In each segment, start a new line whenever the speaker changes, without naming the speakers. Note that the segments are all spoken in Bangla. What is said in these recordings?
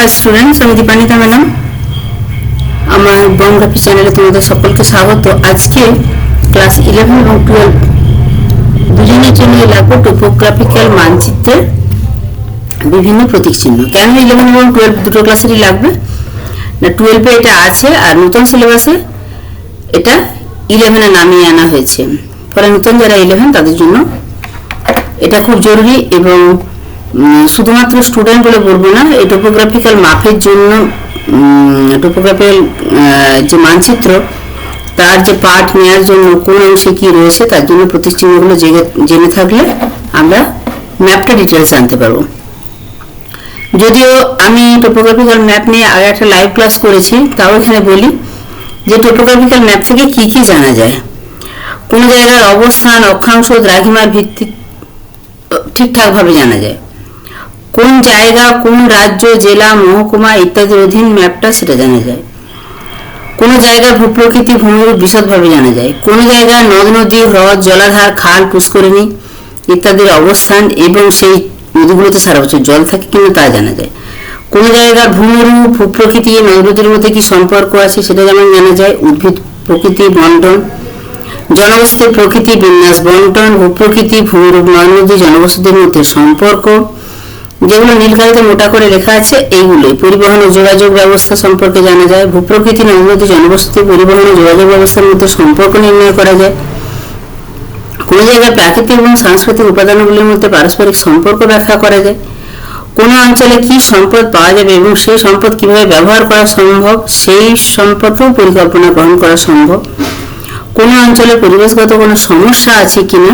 হাই স্টুডেন্টস আমি দীপানিতা ম্যাডাম আমার বঙ্গাপি চ্যানেলে তোমাদের সকলকে স্বাগত। আজকে ক্লাস ইলেভেন এবং টুয়েলভ দুজনের জন্য লাগবে টোপোগ্রাফিক্যাল মানচিত্রের বিভিন্ন প্রতীক চিহ্ন। কেন ইলেভেন এবং টুয়েলভ দুটো ক্লাসেরই লাগবে? না টুয়েলভে এটা আছে আর নতুন সিলেবাসে এটা ইলেভেনে নামিয়ে আনা হয়েছে। ফলে নতুন যারা ইলেভেন তাদের জন্য এটা খুব জরুরি এবং শুধুমাত্র স্টুডেন্ট বলে বলব না, এই টোপোগ্রাফিক্যাল মাপের জন্য টোপোগ্রাফিক্যাল যে মানচিত্র, তার যে পাঠ নেওয়ার জন্য কোন অংশে কি রয়েছে, তার জন্য জেগে- জেনে থাকলে আমরা ম্যাপটা ডিটেলস জানতে পারব। যদিও আমি টোপোগ্রাফিক্যাল ম্যাপ নিয়ে আগে একটা লাইভ ক্লাস করেছি, তাও এখানে বলি যে টোপোগ্রাফিক্যাল ম্যাপ থেকে কি কি জানা যায়। কোন জায়গার অবস্থান, অক্ষাংশ, দ্রাঘিমার ভিত্তি ঠিকঠাকভাবে জানা যায়। কোন জায়গা, কোন রাজ্য, জেলা, মহকুমা ইত্যাদির অধীন ম্যাপটা সেটা জানা যায়। কোন জায়গার ভূপ্রকৃতি ভূমিরূপ বিশদভাবে জানা যায়। কোন জায়গার নদ, নদী, হ্রদ, জলাধার, খাল, পুষ্করিণী ইত্যাদির অবস্থান এবং সেই নদীগুলোতে সারা বছর জল থাকে কিনা তা জানা যায়। কোন জায়গার ভূমিরূপ, ভূপ্রকৃতি, নদ, নদীর মধ্যে কি সম্পর্ক আছে সেটা যেমন জানা যায়। উদ্ভিদ, প্রকৃতি, বন্টন, জনবসতির প্রকৃতি, বিন্যাস বন্টন, ভূপ্রকৃতি, ভূমিরূপ, নদ, নদী, জনবসতির মধ্যে সম্পর্ক যেগুলো নীলকালিতে মোটা করে লেখা আছে, এইগুলোই। পরিবহন ও যোগাযোগ ব্যবস্থা সম্পর্কে জানা যায়, ভূপ্রকৃতি নদী জনবসতি, পরিবহন ও যোগাযোগ ব্যবস্থার মধ্যে সম্পর্ক নির্ণয় করা যায়। কোন জায়গায় প্রাকৃতিক এবং সাংস্কৃতিক উপাদানগুলির মধ্যে পারস্পরিক সম্পর্ক ব্যাখ্যা করা যায়। কোন অঞ্চলে কি সম্পদ পাওয়া যাবে এবং সেই সম্পদ কীভাবে ব্যবহার করা সম্ভব, সেই সম্পর্কেও পরিকল্পনা গ্রহণ করা সম্ভব। কোন অঞ্চলে পরিবেশগত কোনো সমস্যা আছে কিনা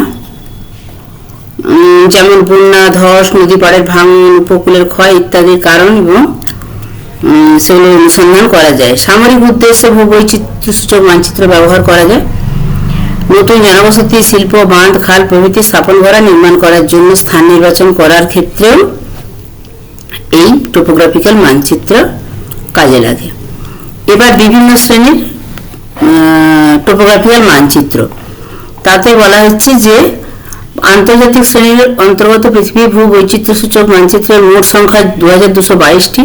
যেমন বন্যা, ধস, নদী পাড়ের ভাঙন, উপকূলের ক্ষয় ইত্যাদির কারণ এবং সেগুলো অনুসন্ধান করা যায়। সামরিক উদ্দেশ্যে ভূবৈচিত্র্য সূচক মানচিত্র ব্যবহার করা যায়। নতুন জনবসতি, শিল্প, বাঁধ, খাল প্রভৃতি স্থাপন করা নির্মাণ করার জন্য স্থান নির্বাচন করার ক্ষেত্রেও এই টোপোগ্রাফিক্যাল মানচিত্র কাজে লাগে। এবার বিভিন্ন শ্রেণির টোপোগ্রাফিক্যাল মানচিত্র। তাতে বলা হচ্ছে যে আন্তর্জাতিক শ্রেণির অন্তর্গত পৃথিবী ভূ বৈচিত্র্য সূচক মানচিত্রের মোট সংখ্যা দু হাজার দুশো বাইশটি।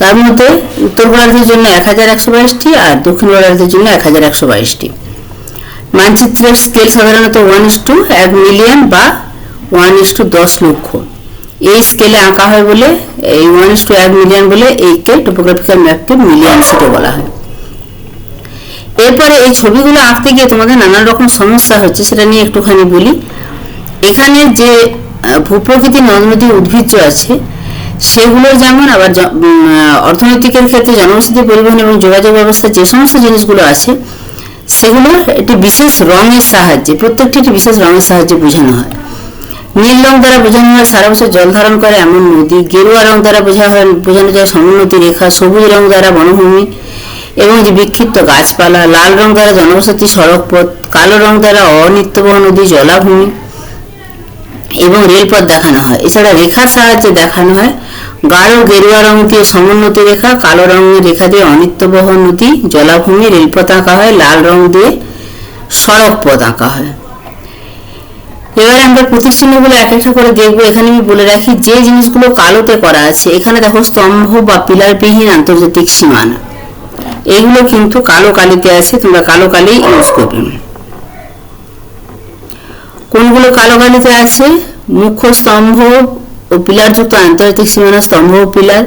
তার মধ্যে উত্তর গোলার্ধের জন্য এক হাজার একশো বাইশটি আর দক্ষিণ গোলার্ধের জন্য এক হাজার একশো বাইশটি। মানচিত্রের স্কেল সাধারণত ওয়ান ইস টু এক মিলিয়ন বা ওয়ান ইস টু দশ লক্ষ। এই স্কেলে আঁকা হয় বলে, এই ওয়ান ইস টু এক মিলিয়ন বলে এইকে টোপোগ্রাফিক্যাল ম্যাপকে মিলিয়ন শিটে বলা হয়। এরপরে এই ছবিগুলো আঁকতে গিয়ে তোমাদের নানান রকম সমস্যা হচ্ছে, সেটা নিয়ে একটুখানি বলি। এখানে যে আহ, ভূপ্রকৃতি নদ উদ্ভিজ্জ আছে সেগুলো যেমন আবার অর্থনৈতিকের ক্ষেত্রে জনবসতি পরিবহন এবং যোগাযোগ ব্যবস্থা যে সমস্ত জিনিসগুলো আছে সেগুলো একটি বিশেষ রঙের সাহায্যে প্রত্যেকটি একটি বিশেষ রঙের সাহায্যে বোঝানো হয়। নীল রং দ্বারা বোঝানো হয় সারা বছর জল ধারণ করে এমন নদী গেরুয়া রং দ্বারা বোঝা হয় বোঝানো যায় সমোন্নতি রেখা সবুজ রং দ্বারা বনভূমি এবং যে বিক্ষিপ্ত গাছপালা লাল রং দ্বারা জনবসতি সড়ক পথ কালো রং দ্বারা অনিত্যবহ নদী জলাভূমি এবং রেলপথ দেখানো হয়। এছাড়া রেখার সাহায্যে দেখানো হয় গাঢ় গেরুয়া রং দিয়ে সমোন্নতি রেখা, কালো রঙের রেখা দিয়ে অনিত্যবহ নদী, জলাভূমি রেলপথ আঁকা হয়, লাল রং দিয়ে সড়ক পথ আঁকা হয়। এবারে আমরা প্রতীক চিহ্নগুলো এক একটা করে দেখব। এখানে আমি বলে রাখি, যে জিনিসগুলো কালোতে করা আছে, এখানে দেখো স্তম্ভ বা পিলারবিহীন আন্তর্জাতিক সীমানা। এইগুলো কিন্তু কালো কালিতে আছে, তোমরা কালো কালি ইউজ করবে। কোনগুলো কালো কালিতে আছে? মুখ্য স্তম্ভ ও পিলারযুক্ত আন্তর্জাতিক সীমানা স্তম্ভ ও পিলার।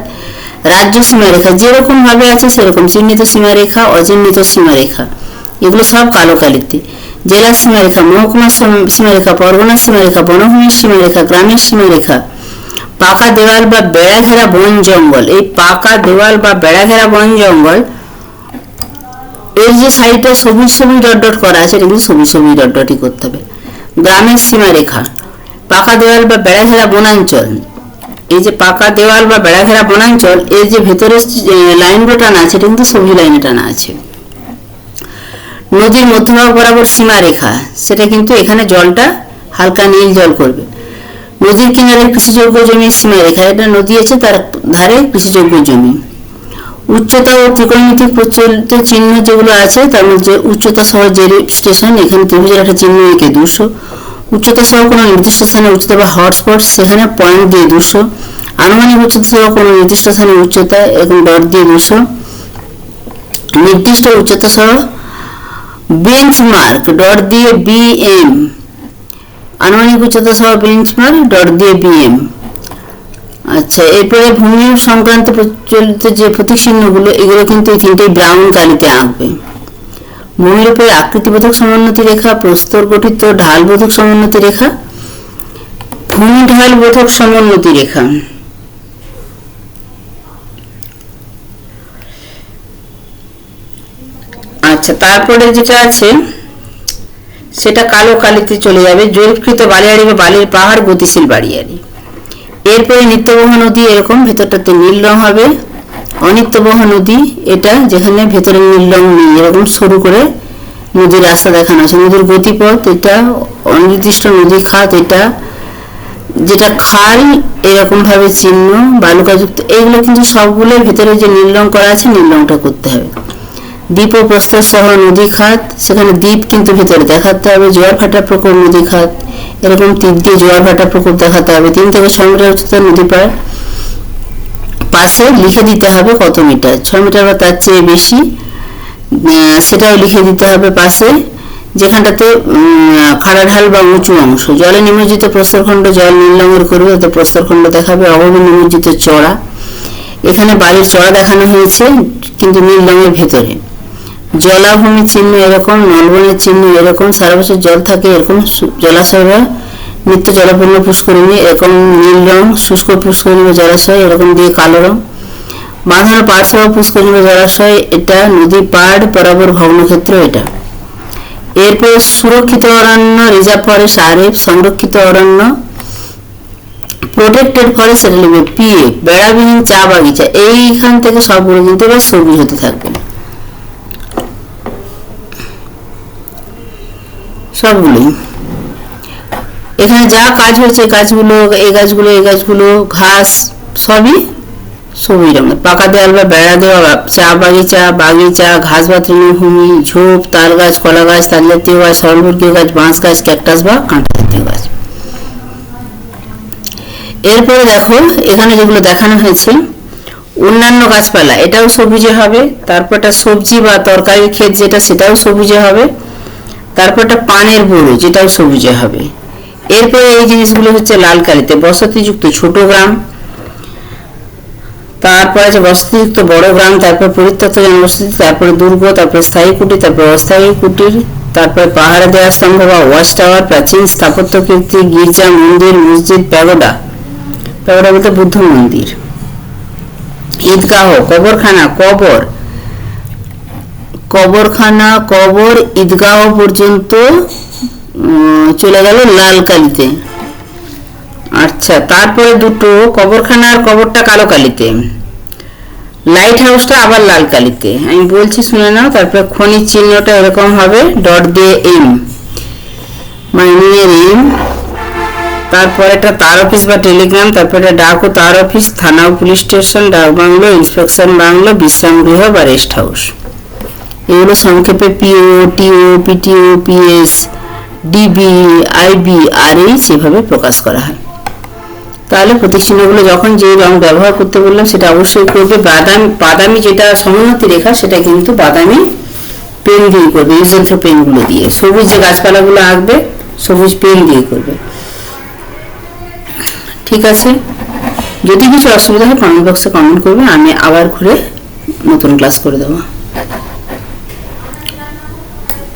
রাজ্য সীমারেখা যেরকম ভাবে আছে সেরকম চিহ্নিত সীমারেখা, অচিহ্নিত সীমারেখা। এগুলো সব কালো কালিতে। জেলার সীমারেখা মহকুমার সীমারেখা পরগনার সীমারেখা বনভূমির সীমারেখা, গ্রামের সীমারেখা। পাকা দেওয়াল বা বেড়া ঘেরা বন জঙ্গল। এই পাকা দেওয়াল বা বেড়া ঘেরা বন জঙ্গল, এর যে সাইডে সবুজ সবুজ ডট ডট করা আছে এটা কিন্তু সবুজ সবুজ ডট ডটই করতে হবে। গ্রামের সীমারেখা। পাকা দেওয়াল বা বেড়াঘেরা বনাঞ্চল। এই যে পাকা দেওয়াল বা বেড়াঘেরা বনাঞ্চল, এর যে ভেতরের লাইনগুলো টানা আছে, এটা কিন্তু সবুজ লাইনে টানা আছে। নদীর মধ্যভাগ বরাবর সীমারেখা, সেটা কিন্তু এখানে জলটা হালকা নীল জল করবে। নদীর কিনারে কৃষিযোগ্য জমির সীমারেখা, এটা নদী আছে, তার ধারে কৃষিযোগ্য জমি। উচ্চতা ও ত্রিকোণমিতিক প্রচলিত চিহ্ন যেগুলো আছে, তার মধ্যে উচ্চতা সহ যে স্টেশন এখানে ত্রিভুজের একটা চিহ্ন এঁকে দুশো। উচ্চতা সহ কোনো নির্দিষ্ট স্থানে উচ্চতা বা হটস্পট সেখানে পয়েন্ট দিয়ে দুশো। আনুমানিক উচ্চতা সহ কোনো নির্দিষ্ট স্থানের উচ্চতা এবং ডট দিয়ে দুশো। নির্দিষ্ট উচ্চতা সহ বেঞ্চমার্ক ডট দিয়ে বিএম আনুমানিক উচ্চতা সহ বেঞ্চমার্ক ডট দিয়ে বিএম আচ্ছা এরপরে ভূমি সংক্রান্ত প্রচলিত যে প্রতীক চিহ্নগুলো এগুলো কিন্তু এই তিনটেই ব্রাউন কালিতে আঁকবে। ভূমির উপরে আকৃতিবোধক সমোন্নতি রেখা, প্রস্তর গঠিত ঢালবোধক সমোন্নতি রেখা, ভূমি ঢাল বোধক সমোন্নতি রেখা। আচ্ছা তারপরে যেটা আছে, সেটা কালো কালিতে চলে যাবে জরিপকৃত বালিয়াড়ি বা বালির পাহাড় গতিশীল বাড়িয়াড়ি। এরপরে নিত্যবহ নদী এরকম, ভেতরটাতে নীল রং হবে। অনিত্যবহ নদী এটা, যেখানে ভেতরে নীল রং নেই। এরকম সরু করে নদীর রাস্তা দেখানো আছে। নদীর গতিপথ এটা, অনির্দিষ্ট নদী খাত এটা, যেটা খাল এরকম ভাবে চিহ্ন, বালুকাযুক্ত এইগুলো কিন্তু সবগুলোর ভেতরে যে নীল রং করা আছে, নীল রংটা করতে হবে। দ্বীপ ও প্রস্তর সহ নদী খাত, সেখানে দ্বীপ কিন্তু ভেতরে দেখাতে হবে। জোয়ার ভাটা প্রকোপ নদী খাত এরকম তীর দিয়ে জোয়ার ভাটা প্রকোপ দেখাতে হবে। তিন থেকে ছয় মিটার উচ্চতার নদী পাড়। পাশে লিখে দিতে হবে কত মিটার? ছয় মিটার বা তার চেয়ে বেশি। সেটাও লিখে দিতে হবে পাশে, যেখানটাতে খাড়া ঢাল বা উঁচু অংশ। জলে নিমজ্জিত প্রস্তরখণ্ড, জল নীল রঙের করবে তাতে প্রস্তরখণ্ড দেখাবে অভাবে নিমজ্জিত চড়া। এখানে বাড়ির চড়া দেখানো হয়েছে, কিন্তু নীল ভেতরে। জলাভূমি চিহ্ন এরকম নলবনের চিহ্ন এরকম, সারা বছর জল থাকে এরকম, সু- জলাশয় বা নিত্য জলপূর্ণ পুষ্করিণী, এরকম নীল রং, শুষ্ক পুষ্করিণী জলাশয়, এরকম দিয়ে কালো রং। বাঁধানো পাড়সহ পুষ্করিণী জলাশয়, এটা নদী, পাড়, বরাবর ভগ্নক্ষেত্র এটা। এরপর সুরক্ষিত অরণ্য, রিজার্ভ ফরেস্ট, আরএফ, সংরক্ষিত অরণ্য। প্রোটেক্টেড ফরেস্ট সেটা লিখবে পিএ বেড়াবিহীন চা বাগিচা। এইখান থেকে সবগুলো কিন্তু এবার সবুজ হতে থাকবে। সবগুলোই। এখানে যা কাজ হয়েছে গাছগুলো এই গাছগুলো এই গাছগুলো, ঘাস, সবই সবুজ রঙের। পাকা দেওয়াল বা বেড়া দেওয়া, চা বাগিচা বাগিচা, ঘাস বা তৃণভূমি ঝোপ, তাল গাছ, কলা গাছ, তাল জাতীয় গাছ সরলবর্গীয় গাছ, বাঁশ গাছ, ক্যাকটাস বা কাঁটা জাতীয় গাছ। এরপরে দেখো এখানে যেগুলো দেখানো হয়েছে, অন্যান্য গাছপালা, এটাও সবুজে হবে, তারপরটা সবজি বা তরকারির ক্ষেত যেটা, সেটাও সবুজে হবে। তারপরটা পানের বড়ি যেটাও সবুজে হবে। এরপরে এই জিনিসগুলো হচ্ছে লাল কালিতে, বসতিযুক্ত ছোট গ্রাম। তারপরে আছে বসতিযুক্ত বড় গ্রাম, তারপর পরিত্যক্ত জনবসতি, তারপরে দুর্গ, তারপরে স্থায়ী কুটির তারপরে অস্থায়ী কুটির তারপরে পাহাড়ে দেওয়ার স্তম্ভ বা ওয়াচ টাওয়ার, প্রাচীন স্থাপত্য কীর্তি, গির্জা, মন্দির, মসজিদ, প্যাগোডা। প্যাগোডা বলতে বুদ্ধ মন্দির। ঈদগাহ, কবরখানা, কবর কবরখানা, কবর, ঈদগাহ পর্যন্ত চলে গেল লাল কালিতে আচ্ছা তারপরে দুটো, কবরখানা আর কবরটা কালো কালিতে। লাইট হাউসটা আবার লাল কালিতে। আমি বলছি, শুনে নাও, তারপরে খনির চিহ্নটা এরকম হবে ডট দিয়ে এম মাইনিংয়ের এম তারপর একটা তার অফিস বা টেলিগ্রাম তারপরে একটা ডাক ও তার অফিস থানা ও পুলিশ স্টেশন ডাক বাংলো ইন্সপেকশন বাংলো বিশ্রাম গৃহ বা রেস্ট হাউস এগুলো সংক্ষেপে PO TO PTO PS DB IB R H এভাবে প্রকাশ করা হয়। তাহলে প্রতীক চিহ্নগুলো যখন যে রং ব্যবহার করতে বললাম, সেটা অবশ্যই করবে। বাদাম, বাদামি যেটা সমোন্নতি রেখা, সেটা কিন্তু বাদামি পেন দিয়ে করবে ইউজেন্ট্র পেনগুলো দিয়ে। সবুজ যে গাছপালাগুলো আঁকবে, সবুজ পেন দিয়ে করবে। ঠিক আছে? যদি কিছু অসুবিধা হয় কমেন্ট বক্সে কমেন্ট করবে, আমি আবার ঘুরে নতুন ক্লাস করে দেবো।